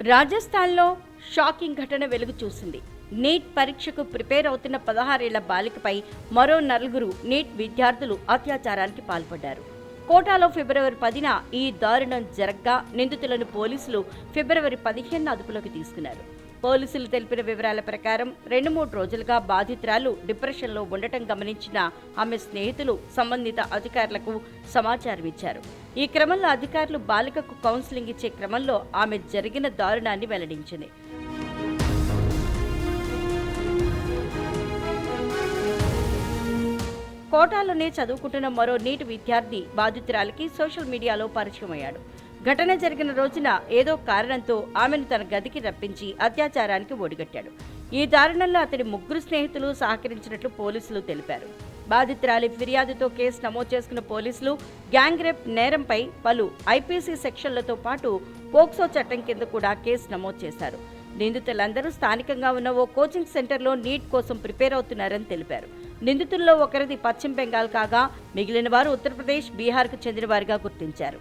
రాజస్థాన్లో షాకింగ్ ఘటన వెలుగు చూసింది. నీట్ పరీక్షకు ప్రిపేర్ అవుతున్న పదహారేళ్ళ బాలికపై మరో నలుగురు నీట్ విద్యార్థులు అత్యాచారానికి పాల్పడ్డారు. కోటాలో ఫిబ్రవరి పదిన ఈ దారుణం జరగ్గా నిందితులను పోలీసులు ఫిబ్రవరి పదిహేను అదుపులోకి తీసుకున్నారు. పోలీసులు తెలిపిన వివరాల ప్రకారం రెండు మూడు రోజులుగా బాధితురాలు డిప్రెషన్లో ఉండటం గమనించిన ఆమె స్నేహితులు సంబంధిత అధికారులకు సమాచారం ఇచ్చారు. ఈ క్రమంలో అధికారులు బాలికకు కౌన్సిలింగ్ ఇచ్చే క్రమంలో ఆమె జరిగిన దారుణాన్ని వెల్లడించింది. కోటాలోనే చదువుకుంటున్న మరో నీటి విద్యార్థి బాధితురాలికి సోషల్ మీడియాలో పరిచయం అయ్యాడు. ఘటన జరిగిన రోజున ఏదో కారణంతో ఆమెను తన గదికి రప్పించి అత్యాచారానికి ఒడిగట్టాడు. ఈ దారుణంలో అతడి ముగ్గురు స్నేహితులు సహకరించినట్లు పోలీసులు తెలిపారు. బాధితురాలి ఫిర్యాదుతో కేసు నమోదు చేసుకున్న పోలీసులు గ్యాంగ్ రేప్ నేరంపై పలు ఐపీసీ సెక్షన్లతో పాటు పోక్సో చట్టం కింద కూడా కేసు నమోదు చేశారు. నిందితులందరూ స్థానికంగా ఉన్న ఓ కోచింగ్ సెంటర్లో నీట్ కోసం ప్రిపేర్ అవుతున్నారని తెలిపారు. నిందితుల్లో ఒకరిది పశ్చిమ బెంగాల్ కాగా మిగిలిన వారు ఉత్తరప్రదేశ్ బీహార్కు చెందిన వారిగా గుర్తించారు.